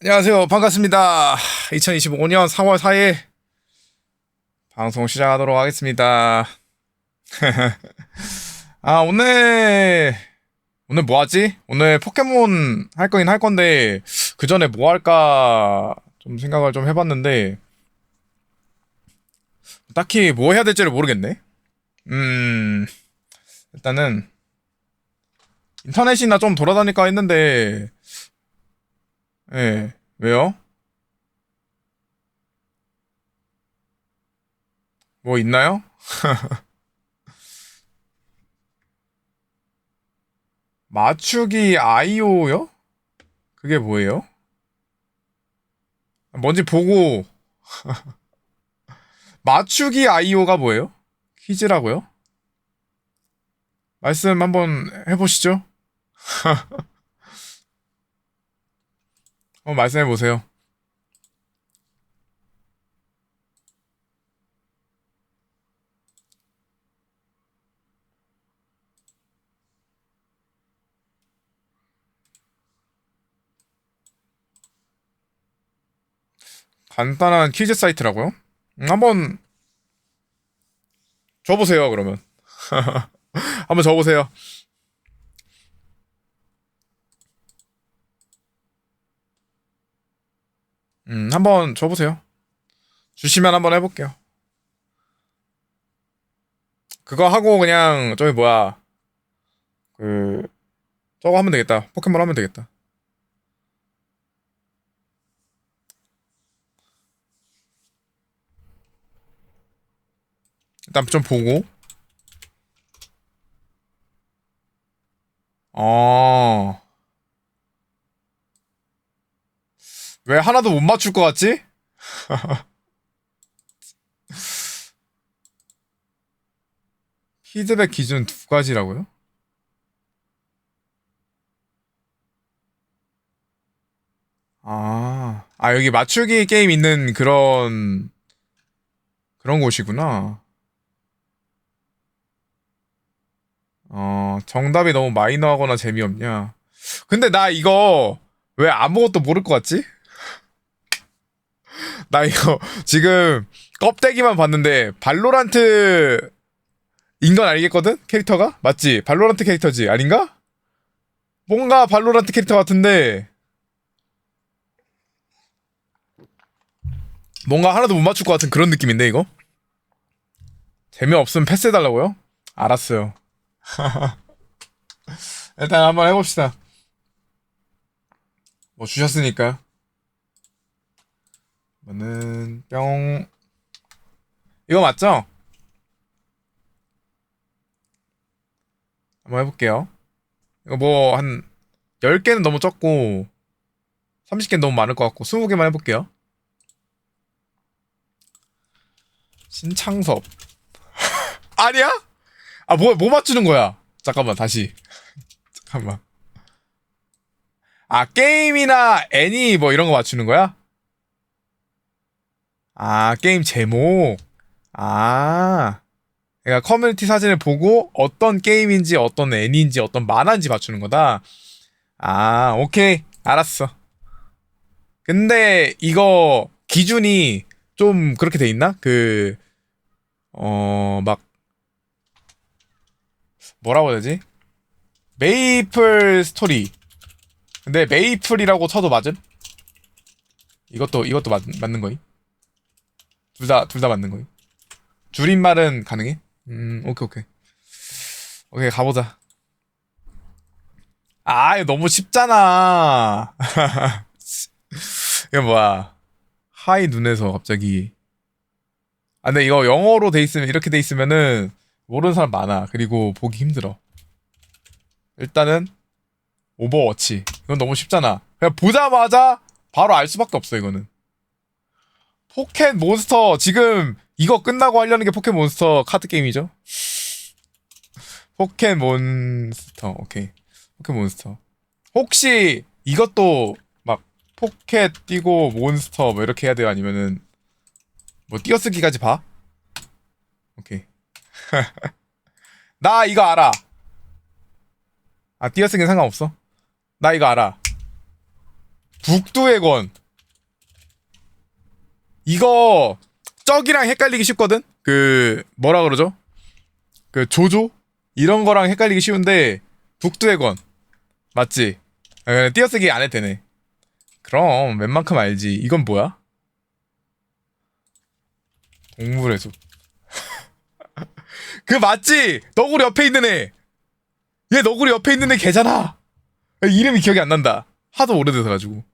안녕하세요. 반갑습니다. 2025년 4월 4일 방송 시작하도록 하겠습니다. 아, 오늘 오늘 뭐 하지? 오늘 포켓몬 할 거긴 할 건데 그 전에 뭐 할까 좀 생각을 좀 해봤는데 딱히 뭐 해야 될지를 모르겠네. 음, 일단은 인터넷이나 좀 돌아다닐까 했는데 예, 왜요? 뭐 있나요? 맞추기 아이오요? 그게 뭐예요? 뭔지 보고 맞추기 아이오가 뭐예요? 퀴즈라고요? 말씀 한번 해보시죠. 한번 말씀해 보세요. 간단한 퀴즈 사이트라고요? 음, 한번 줘보세요, 그러면. 한번 줘보세요. 음, 한번 줘보세요. 주시면 한번 해볼게요. 그거 하고 그냥 저기 뭐야 그 저거 하면 되겠다. 포켓몬 하면 되겠다. 일단 좀 보고. 어. 왜 하나도 못 맞출 것 같지? 피드백 기준 두 가지라고요? 아, 아, 여기 맞추기 게임 있는 그런, 그런 곳이구나. 어, 정답이 너무 마이너하거나 재미없냐. 근데 나 이거 왜 아무것도 모를 것 같지? 나 이거 지금 껍데기만 봤는데 발로란트 인건 알겠거든? 캐릭터가? 맞지? 발로란트 캐릭터지 아닌가? 뭔가 발로란트 캐릭터 같은데 뭔가 하나도 못 맞출 것 같은 그런 느낌인데 이거? 재미없으면 패스해달라고요? 알았어요 일단 한번 해봅시다 뭐 주셨으니까 그러면은 뿅. 이거 맞죠? 한번 해볼게요. 이거 뭐 한 10개는 너무 적고 30개는 너무 많을 것 같고 20개만 해볼게요. 신창섭. 아니야? 아 뭐 뭐 맞추는 거야? 잠깐만 다시. 잠깐만. 아 게임이나 애니 뭐 이런 거 맞추는 거야? 아, 게임 제목. 아. 그러니까 커뮤니티 사진을 보고 어떤 게임인지 어떤 애니인지 어떤 만화인지 맞추는 거다. 아, 오케이. 알았어. 근데 이거 기준이 좀 그렇게 돼 있나? 그, 어, 막, 뭐라고 해야 되지? 메이플 스토리. 근데 메이플이라고 쳐도 맞음? 이것도, 이것도 맞, 맞는 거임? 둘 다, 둘 다 맞는 거임? 줄임말은 가능해? 음, 오케이, 오케이. 오케이, 가보자. 아, 이거 너무 쉽잖아. 이거 뭐야. 하이 눈에서 갑자기. 아, 근데 이거 영어로 돼 있으면, 이렇게 돼 있으면은, 모르는 사람 많아. 그리고 보기 힘들어. 일단은, 오버워치. 이건 너무 쉽잖아. 그냥 보자마자 바로 알 수밖에 없어, 이거는. 포켓 몬스터 지금 이거 끝나고 하려는 게 포켓 몬스터 카드 게임이죠? 포켓 몬스터 오케이. 포켓 몬스터. 혹시 이것도 막 포켓 띄고 몬스터 뭐 이렇게 해야 돼요? 아니면은 뭐 띄어쓰기까지 봐? 오케이. 나 이거 알아. 아 띄어쓰기는 상관없어. 나 이거 알아. 북두의 권. 이거 쩍이랑 헷갈리기 쉽거든. 그 뭐라 그러죠? 그 조조 이런 거랑 헷갈리기 쉬운데 북두의 권 맞지? 아, 띄어쓰기 안 해도 되네. 그럼 웬만큼 알지. 이건 뭐야? 동물의 숲. 그 맞지? 너구리 옆에 있는 애. 얘 너구리 옆에 있는 애 걔잖아. 이름이 기억이 안 난다. 하도 오래돼서 가지고.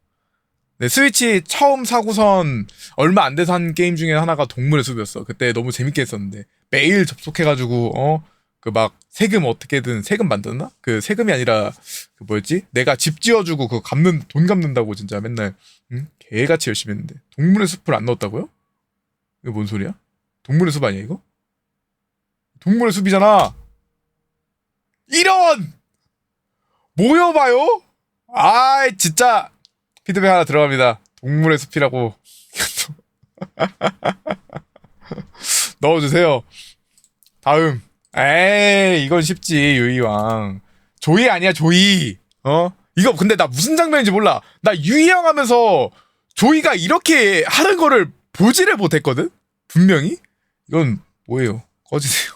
네, 스위치 처음 사고선 얼마 안 돼서 한 게임 중에 하나가 동물의 숲이었어. 그때 너무 재밌게 했었는데 매일 접속해가지고 어 그 막 세금 어떻게든 세금 만드나? 그 세금이 아니라 그 뭐였지? 내가 집 지어주고 그거 갚는 돈 갚는다고 진짜 맨날 응? 개같이 열심히 했는데 동물의 숲을 안 넣었다고요? 이거 뭔 소리야? 동물의 숲 아니야 이거? 동물의 숲이잖아. 이런 모여봐요. 아 진짜 피드백 하나 들어갑니다. 동물의 숲이라고 넣어주세요. 다음. 에이 이건 쉽지 유이왕. 조이 아니야 조이. 어? 이거 근데 나 무슨 장면인지 몰라. 나 유이왕 하면서 조이가 이렇게 하는 거를 보지를 못했거든. 분명히. 이건 뭐예요? 꺼지세요.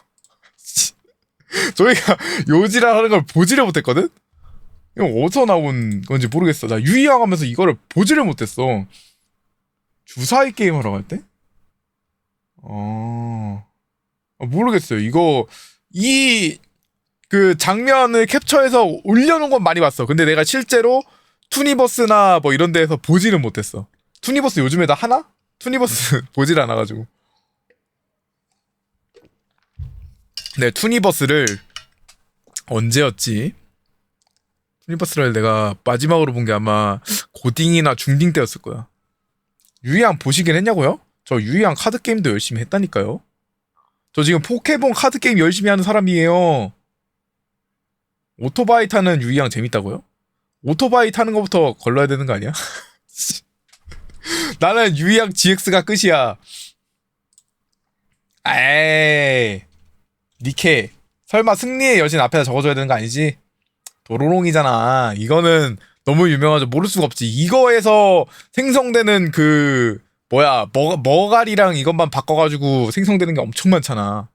조이가 요지랄 하는 걸 보지를 못했거든. 이거 어디서 나온 건지 모르겠어. 나 유이왕 하면서 이거를 보지를 못했어. 주사위 게임 하러 갈 때? 어... 어, 모르겠어요. 이거 이 그 장면을 캡처해서 올려놓은 건 많이 봤어. 근데 내가 실제로 투니버스나 뭐 이런 데에서 보지는 못했어. 투니버스 요즘에 다 하나? 투니버스 보질 않아가지고. 네, 투니버스를 언제였지? 투니버스를 내가 마지막으로 본 게 아마 고딩이나 중딩 때였을 거야. 유이왕 보시긴 했냐고요? 저 유이왕 카드 게임도 열심히 했다니까요. 저 지금 포켓몬 카드 게임 열심히 하는 사람이에요. 오토바이 타는 유이왕 재밌다고요? 오토바이 타는 것부터 걸러야 되는 거 아니야? 나는 유이왕 GX가 끝이야. 에이, 니케. 설마 승리의 여신 앞에다 적어줘야 되는 거 아니지? 도로롱이잖아. 이거는 너무 유명하죠. 모를 수가 없지. 이거에서 생성되는 그 뭐야 머 머갈이랑 이것만 바꿔가지고 생성되는 게 엄청 많잖아.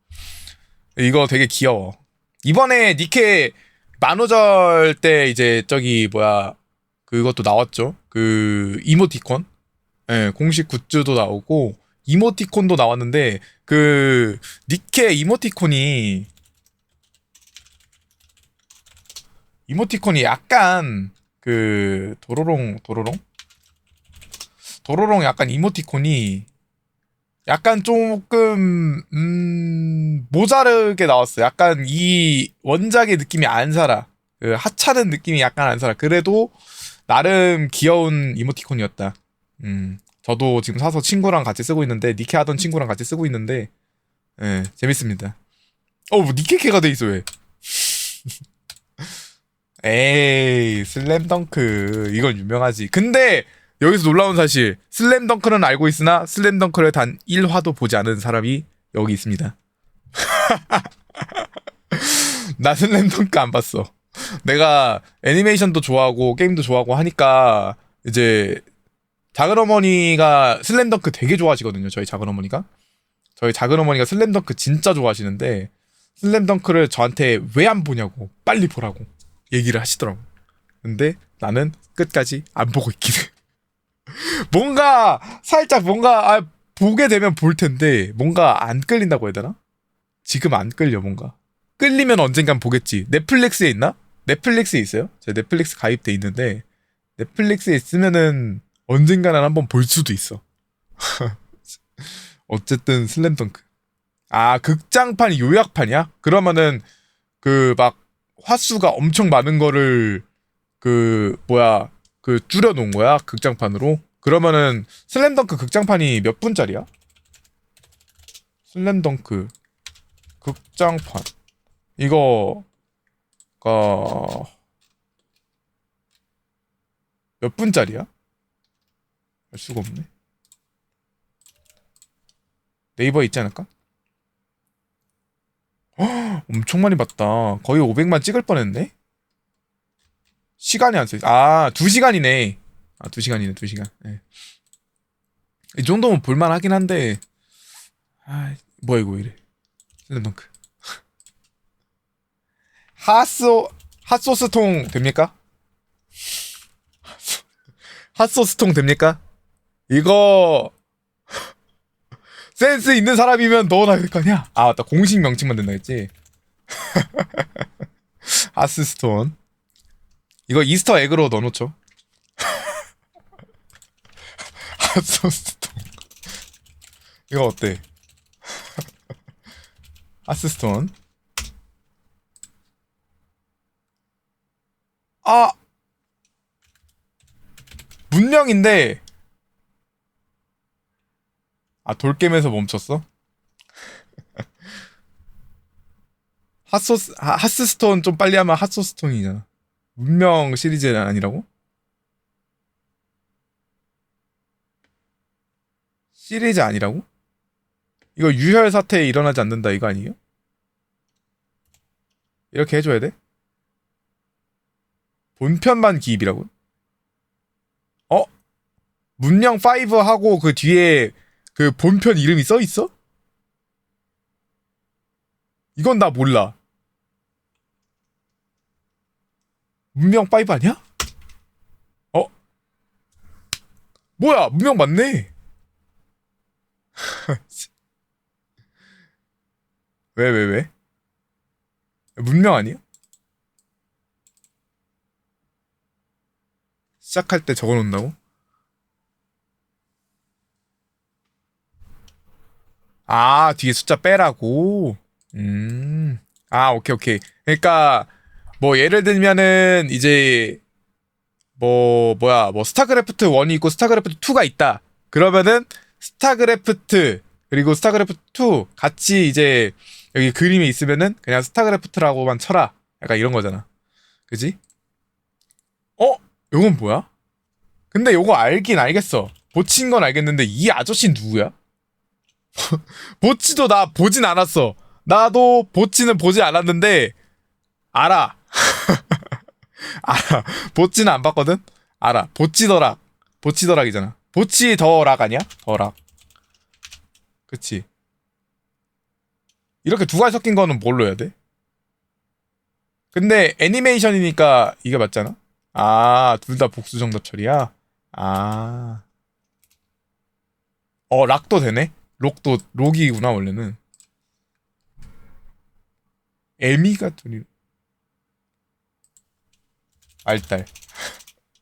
이거 되게 귀여워. 이번에 니케 만우절 때 이제 저기 뭐야 그것도 나왔죠. 그 이모티콘. 예, 공식 굿즈도 나오고 이모티콘도 나왔는데 그 니케 이모티콘이 이모티콘이 약간 그 도로롱 도로롱 도로롱 약간 이모티콘이 약간 조금 음 모자르게 나왔어. 약간 이 원작의 느낌이 안 살아. 그 하찮은 느낌이 약간 안 살아. 그래도 나름 귀여운 이모티콘이었다. 음 저도 지금 사서 친구랑 같이 쓰고 있는데 니케 하던 친구랑 같이 쓰고 있는데 예 재밌습니다. 어 뭐 니케케가 돼 있어 왜? 에이 슬램덩크 이건 유명하지. 근데 여기서 놀라운 사실 슬램덩크는 알고 있으나 슬램덩크를 단 1화도 보지 않은 사람이 여기 있습니다. 나 슬램덩크 안 봤어. 내가 애니메이션도 좋아하고 게임도 좋아하고 하니까 이제 작은 어머니가 슬램덩크 되게 좋아하시거든요. 저희 작은 어머니가 저희 작은 어머니가 슬램덩크 진짜 좋아하시는데 슬램덩크를 저한테 왜 안 보냐고 빨리 보라고 얘기를 하시더라고. 근데 나는 끝까지 안 보고 있긴 해. 뭔가 살짝 뭔가 아, 보게 되면 볼 텐데 뭔가 안 끌린다고 해야 되나? 지금 안 끌려 뭔가. 끌리면 언젠간 보겠지. 넷플릭스에 있나? 넷플릭스에 있어요? 제 넷플릭스 가입돼 있는데 넷플릭스에 있으면은 언젠가는 한번 볼 수도 있어. 어쨌든 슬램덩크. 아 극장판이 요약판이야? 그러면은 그 막 화수가 엄청 많은 거를 그 뭐야 그 줄여 놓은 거야 극장판으로. 그러면은 슬램덩크 극장판이 몇 분짜리야? 슬램덩크 극장판 이거 가몇 분짜리야? 알 수가 없네. 네이버에 있지 않을까? 헉, 엄청 많이 봤다. 거의 500만 찍을 뻔했네. 시간이 안 써. 아, 2시간이네. 아, 2시간이네, 2시간. 예. 이 정도면 볼만하긴 한데, 아, 뭐야, 이거 왜 이래. 슬램덩크. 핫소, 핫소스통 됩니까? 핫소스통 됩니까? 이거, 센스 있는 사람이면 넣어놔야 될 거 아니야? 아, 맞다. 공식 명칭만 된다 했지? 핫스스톤. 이거 이스터 에그로 넣어놓죠. 핫소스톤. 이거 어때? 핫스스톤. 아! 문명인데, 아, 돌겜에서 멈췄어? 핫소스, 하- 핫스스톤 좀 빨리 하면 핫소스톤이잖아. 문명 시리즈는 아니라고? 시리즈 아니라고? 이거 유혈 사태 일어나지 않는다 이거 아니에요? 이렇게 해줘야 돼? 본편만 기입이라고? 어? 문명 5 하고 그 뒤에 그 본편 이름이 써 있어? 이건 나 몰라. 문명 5 아니야? 어? 뭐야? 문명 맞네. 왜, 왜, 왜? 문명 아니야? 시작할 때 적어 놓는다고? 아, 뒤에 숫자 빼라고? 음. 아, 오케이, 오케이. 그러니까, 뭐, 예를 들면은, 이제, 뭐, 뭐야, 뭐, 스타크래프트 1이 있고 스타크래프트 2가 있다. 그러면은, 스타크래프트, 그리고 스타크래프트 2 같이 이제, 여기 그림에 있으면은, 그냥 스타크래프트라고만 쳐라. 약간 이런 거잖아. 그지? 어? 요건 뭐야? 근데 요거 알긴 알겠어. 보친 건 알겠는데, 이 아저씨 누구야? 보치도 나 보진 않았어. 나도 보치는 보지 않았는데 알아. 알아. 보치는 안 봤거든. 알아. 보치더락. 보치더락이잖아. 보치 더락 아니야? 더락. 그치. 이렇게 두 가지 섞인 거는 뭘로 해야 돼? 근데 애니메이션이니까 이게 맞잖아. 아, 둘 다 복수 정답 처리야. 아. 어, 락도 되네. 록도 록이구나 원래는. 에미가 둘이. 알딸.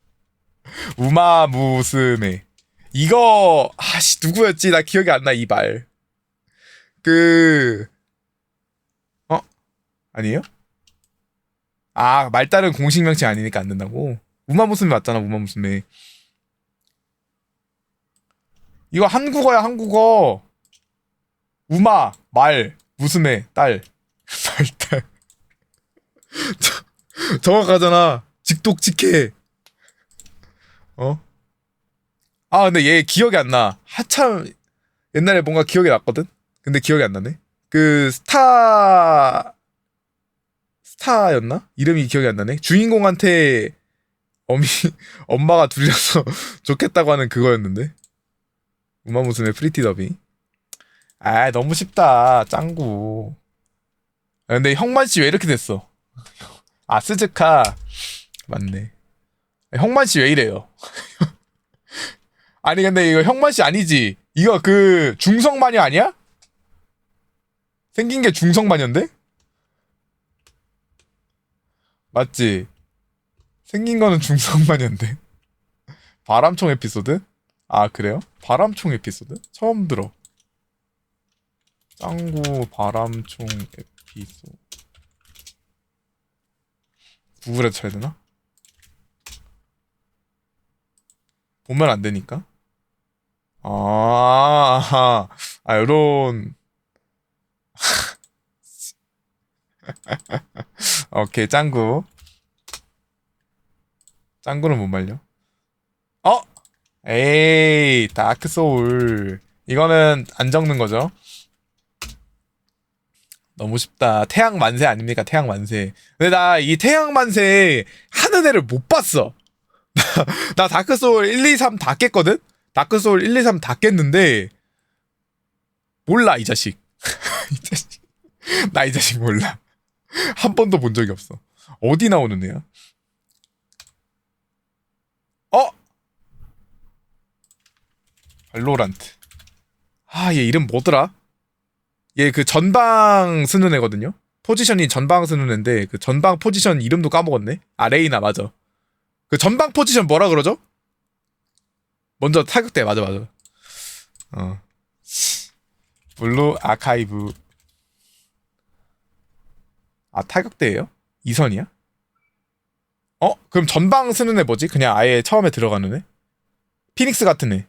우마 무스메. 이거 아씨 누구였지? 나 기억이 안 나 이 말. 그 어? 아니에요? 아 말딸은 공식 명칭 아니니까 안 된다고? 우마 무스메 맞잖아 우마 무스메. 이거 한국어야 한국어 우마 말 무스메 딸. 말딸. 저- 정확하잖아. 직독직해. 어? 아 근데 얘 기억이 안나. 하참 옛날에 뭔가 기억이 났거든? 근데 기억이 안 나네. 그 스타 스타였나? 이름이 기억이 안 나네. 주인공한테 어미 엄마가 둘이서 좋겠다고 하는 그거였는데. 우마무스메 프리티 더비. 아 너무 쉽다 짱구. 아, 근데 형만 씨 왜 이렇게 됐어? 아 스즈카 맞네. 형만 씨 왜 이래요? 아니 근데 이거 형만 씨 아니지? 이거 그 중성 마녀 아니야? 생긴 게 중성 마녀인데? 맞지? 생긴 거는 중성 마녀인데. 바람총 에피소드? 아 그래요? 바람총 에피소드? 처음 들어. 짱구 바람총 에피소드. 구글에 쳐야 되나? 보면 안 되니까. 아, 아, 요런. 오케이, 짱구. 짱구는 못 말려. 어? 에이, 다크 소울. 이거는 안 적는 거죠. 너무 쉽다. 태양 만세 아닙니까? 태양 만세. 근데 나 이 태양 만세 하는 애를 못 봤어. 나 다크 소울 1, 2, 3 다 깼거든? 다크 소울 1, 2, 3 다 깼는데 몰라 이 자식. 이 자식. 나 이 자식 몰라. 한 번도 본 적이 없어. 어디 나오는 애야? 어? 발로란트. 아, 얘 이름 뭐더라? 얘 그 전방 쓰는 애거든요. 포지션이 전방 쓰는 애인데 그 전방 포지션 이름도 까먹었네. 아, 레이나 맞아. 그 전방 포지션 뭐라 그러죠? 먼저 타격대 맞아 맞아. 어. 블루 아카이브. 아 타격대예요? 이선이야? 어? 그럼 전방 쓰는 애 뭐지? 그냥 아예 처음에 들어가는 애? 피닉스 같은 애.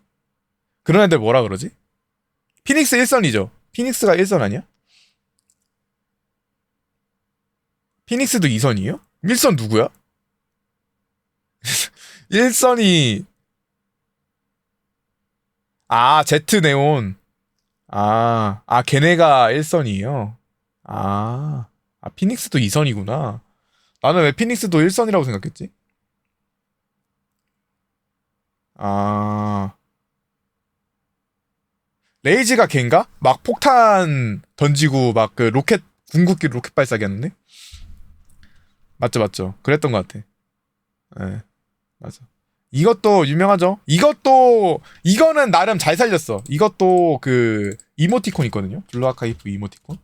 그런 애들 뭐라 그러지? 피닉스 1선이죠. 피닉스가 1선 아니야? 피닉스도 2선이에요? 1선 누구야? 1선이 아 제트 네온 아, 아 걔네가 1선이에요 아, 아 피닉스도 2선이구나 나는 왜 피닉스도 1선이라고 생각했지? 아 레이지가 걔인가? 막 폭탄 던지고 막 그 로켓 궁극기 로켓 발사기 하는데? 맞죠 맞죠. 그랬던 것 같아. 예 맞아. 이것도 유명하죠? 이것도 이거는 나름 잘 살렸어. 이것도 그 이모티콘 있거든요? 블루 아카이프 이모티콘?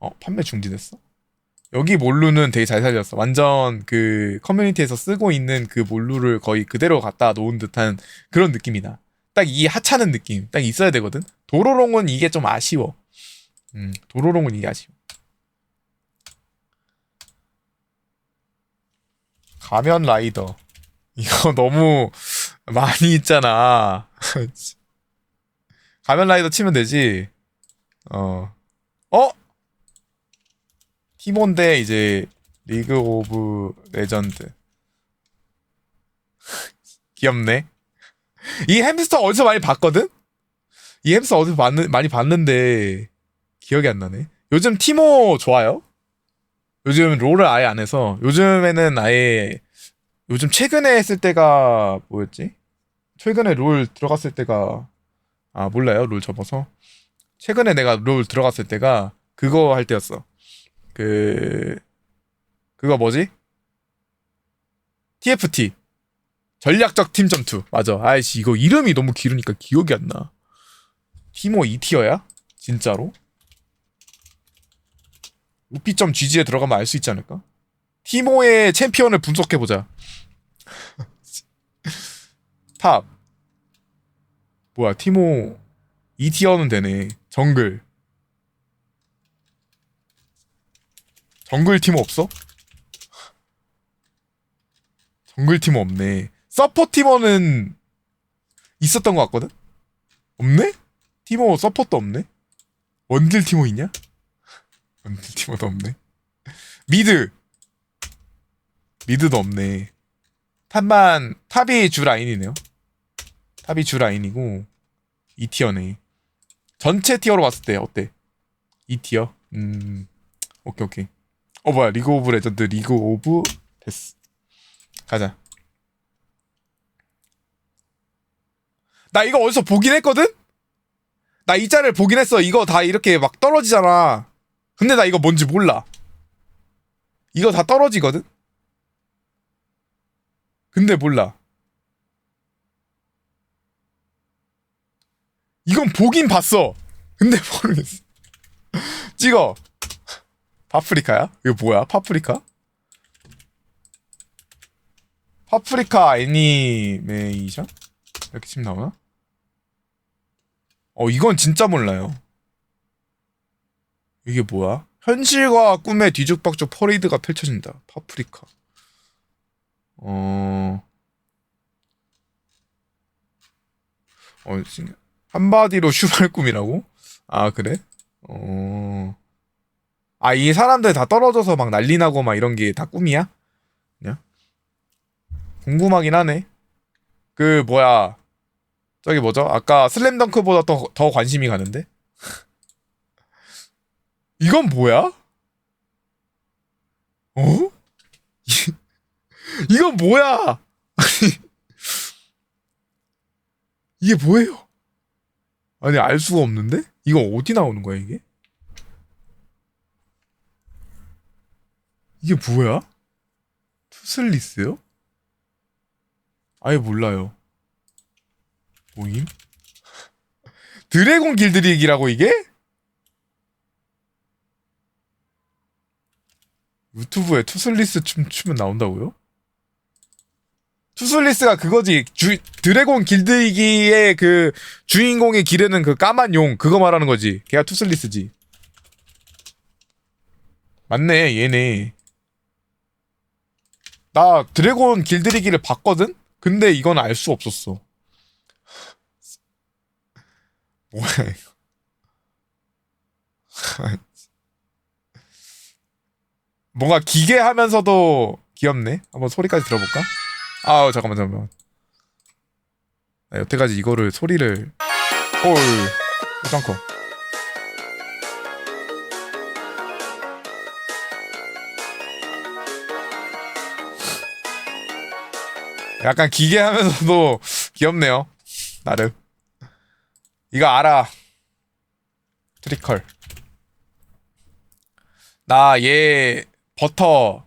어 판매 중지됐어? 여기 몰루는 되게 잘 살렸어. 완전 그 커뮤니티에서 쓰고 있는 그 몰루를 거의 그대로 갖다 놓은 듯한 그런 느낌이다 딱 이 하찮은 느낌. 딱 있어야 되거든. 도로롱은 이게 좀 아쉬워. 음 도로롱은 이게 아쉬워. 가면 라이더. 이거 너무 많이 있잖아. 가면 라이더 치면 되지. 어. 어? 티몬데 이제 리그 오브 레전드. 귀엽네 이 햄스터 어디서 많이 봤거든? 이 햄스터 어디서 봤는, 많이 봤는데 기억이 안 나네 요즘 티모 좋아요? 요즘 롤을 아예 안 해서 요즘에는 아예 요즘 최근에 했을 때가 뭐였지? 최근에 롤 들어갔을 때가 아 몰라요 롤 접어서 최근에 내가 롤 들어갔을 때가 그거 할 때였어 그 그거 뭐지? TFT 전략적 팀 전투 맞아 아이씨 이거 이름이 너무 길으니까 기억이 안 나 티모 2티어야? 진짜로? 우피.gg에 들어가면 알 수 있지 않을까? 티모의 챔피언을 분석해보자. 탑. 뭐야, 티모 2티어는 되네. 정글. 정글 티모 없어? 정글 티모 없네. 서포 티모는 있었던 것 같거든? 없네? 티모 서포트 없네? 원딜 티모 있냐? 원딜 티모도 없네. 미드. 미드도 없네. 탑만 탑이 주 라인이네요. 탑이 주 라인이고 2티어네. 전체 티어로 봤을 때 어때? 2티어? 음. 오케이 오케이. 어 뭐야 리그 오브 레전드 리그 오브 데스. 가자. 나 이거 어디서 보긴 했거든? 나이 짤을 보긴 했어. 이거 다 이렇게 막 떨어지잖아. 근데 나 이거 뭔지 몰라. 이거 다 떨어지거든? 근데 몰라. 이건 보긴 봤어. 근데 모르겠어. 찍어. 파프리카야? 이거 뭐야? 파프리카? 파프리카 애니메이션? 이렇게 치면 나오나? 어, 이건 진짜 몰라요. 이게 뭐야? 현실과 꿈의 뒤죽박죽 퍼레이드가 펼쳐진다. 파프리카. 어. 어, 신- 한마디로 슈발 꿈이라고? 아, 그래? 어. 아, 이 사람들 다 떨어져서 막 난리 나고 막 이런 게 다 꿈이야? 그냥? 궁금하긴 하네. 그, 뭐야. 저기 뭐죠? 아까 슬램덩크보다 더, 더 관심이 가는데? 이건 뭐야? 어? 이건 뭐야? 이게 뭐예요? 아니 알 수가 없는데? 이거 어디 나오는 거야 이게? 이게 뭐야? 투슬리스요? 아예 몰라요. 뭐임? 드래곤 길드릭이라고 이게? 유튜브에 투슬리스 춤 추면 나온다고요? 투슬리스가 그거지 주, 드래곤 길드이기의 그 주인공이 기르는 그 까만 용 그거 말하는 거지 걔가 투슬리스지 맞네 얘네 나 드래곤 길들이기를 봤거든? 근데 이건 알 수 없었어 뭐야 이거 뭔가 기괴하면서도 귀엽네? 한번 소리까지 들어볼까? 아우 잠깐만 잠깐만. 나 여태까지 이거를 소리를. 헐 짱커. 약간 기괴하면서도 귀엽네요 나름 이거 알아. 트리컬. 나 얘 버터.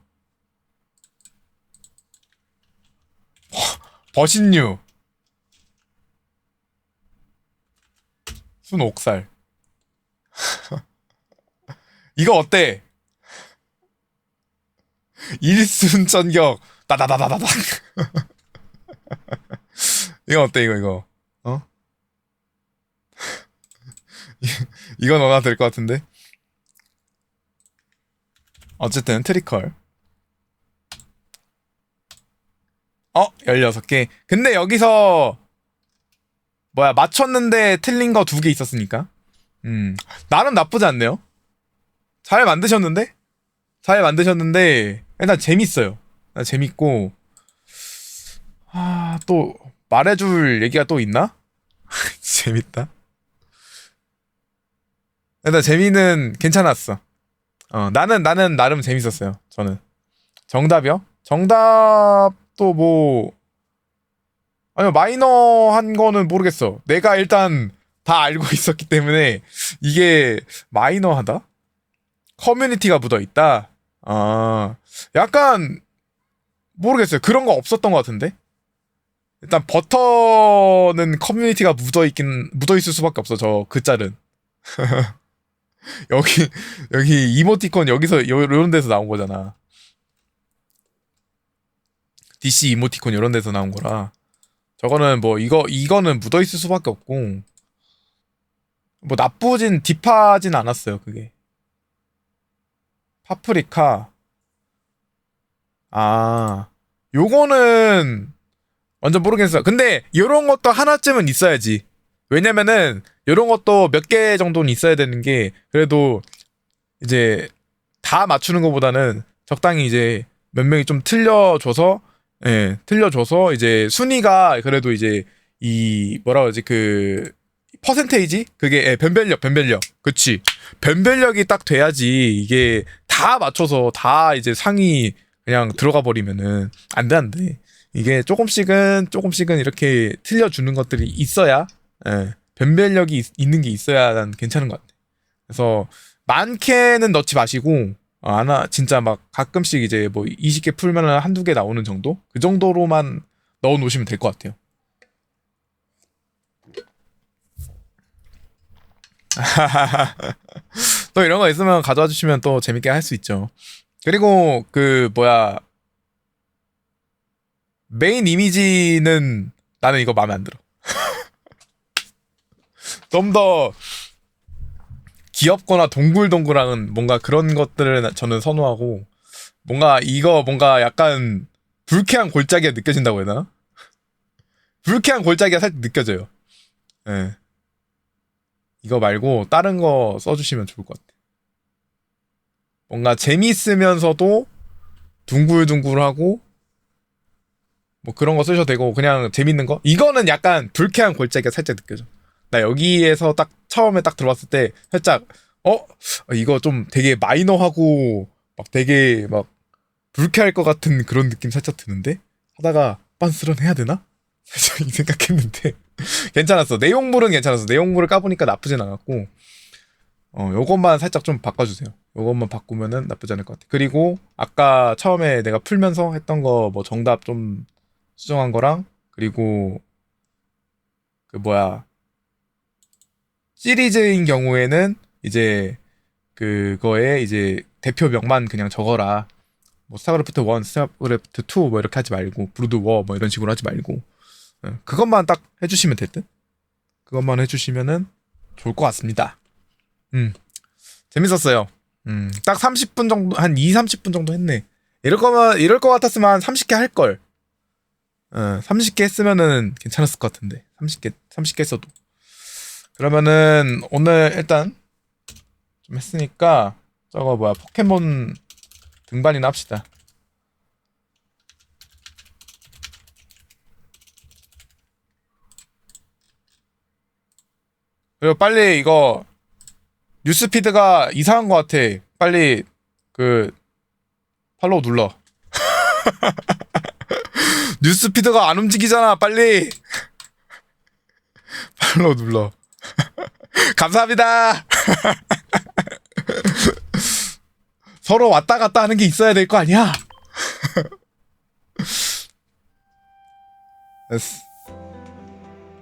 버신류 순 옥살. 이거 어때? 일순 전격. 따다다다다다 이거 어때 이거 이거? 어? 이건 너나 될것 같은데 어쨌든 트리컬 어? 16개. 근데 여기서 뭐야 맞췄는데 틀린 거 두 개 있었으니까. 음. 나름 나쁘지 않네요. 잘 만드셨는데? 잘 만드셨는데 일단 재밌어요. 일단 재밌고 아, 또 말해줄 얘기가 또 있나? 재밌다. 일단 재미는 괜찮았어. 어, 나는 나는 나름 재밌었어요. 저는. 정답이요? 정답 또뭐 아니요 마이너한 거는 모르겠어. 내가 일단 다 알고 있었기 때문에 이게 마이너하다? 커뮤니티가 묻어 있다. 아 약간 모르겠어요. 그런 거 없었던 것 같은데. 일단 버터는 커뮤니티가 묻어 있긴 묻어 있을 수밖에 없어 저 글자는. 여기 여기 이모티콘 여기서 요, 요런 데서 나온 거잖아. DC 이모티콘 이런 데서 나온 거라. 저거는 뭐 이거 이거는 묻어 있을 수밖에 없고. 뭐 나쁘진 딥하진 않았어요 그게. 파프리카. 아 요거는 완전 모르겠어요. 근데 요런 것도 하나쯤은 있어야지 왜냐면은 요런 것도 몇 개 정도는 있어야 되는 게 그래도 이제 다 맞추는 것보다는 적당히 이제 몇 명이 좀 틀려줘서 예, 틀려줘서 이제 순위가 그래도 이제 이 뭐라 그러지? 그 퍼센테이지? 그게 예, 변별력 변별력. 그치? 변별력이 딱 돼야지 이게 다 맞춰서 다 이제 상위 그냥 들어가 버리면은 안돼 안돼. 이게 조금씩은 조금씩은 이렇게 틀려주는 것들이 있어야 예, 변별력이 있, 있는 게 있어야 난 괜찮은 것 같아 그래서 많게는 넣지 마시고 어, 하나 진짜 막 가끔씩 이제 뭐 20개 풀면 한두 개 나오는 정도? 그 정도로만 넣어 놓으시면 될 것 같아요. 또 이런 거 있으면 가져와 주시면 또 재밌게 할 수 있죠. 그리고 그 뭐야 메인 이미지는 나는 이거 마음에 안 들어. 좀 더 귀엽거나 동글동글한 뭔가 그런 것들을 저는 선호하고 뭔가 이거 뭔가 약간 불쾌한 골짜기가 느껴진다고 해야 되나? 불쾌한 골짜기가 살짝 느껴져요. 예. 네. 이거 말고 다른 거 써주시면 좋을 것 같아. 뭔가 재미있으면서도 둥글둥글하고 뭐 그런 거 쓰셔도 되고 그냥 재밌는 거? 이거는 약간 불쾌한 골짜기가 살짝 느껴져. 나 여기에서 딱 처음에 딱 들어왔을 때 살짝 어 이거 좀 되게 마이너하고 막 되게 막 불쾌할 것 같은 그런 느낌 살짝 드는데 하다가 빤스런 해야 되나? 살짝 이 생각했는데 괜찮았어. 내용물은 괜찮았어. 내용물을 까보니까 나쁘진 않았고 어 요것만 살짝 좀 바꿔주세요. 요것만 바꾸면은 나쁘지 않을 것 같아. 그리고 아까 처음에 내가 풀면서 했던 거 뭐 정답 좀 수정한 거랑 그리고 그 뭐야 시리즈인 경우에는 이제 그거에 이제 대표명만 그냥 적어라. 뭐 스타크래프트 1, 스타크래프트 2 뭐 이렇게 하지 말고 브루드 워뭐 이런 식으로 하지 말고 예, 그것만 딱 해주시면 될 듯. 그것만 해주시면은 좋을 것 같습니다. 음 재밌었어요. 음딱 30분 정도 한 2, 30분 정도 했네. 이럴 거면 이럴 거 같았으면 한 30개 할 걸. 어, 30개 했으면은 괜찮았을 것 같은데 30개 30개 했어도 그러면은 오늘 일단 좀 했으니까 저거 뭐야 포켓몬 등반이나 합시다. 그리고 빨리 이거 뉴스피드가 이상한 것 같아. 빨리 그 팔로우 눌러. 뉴스피드가 안 움직이잖아. 빨리 팔로우 눌러. 감사합니다. 서로 왔다 갔다 하는 게 있어야 될 거 아니야?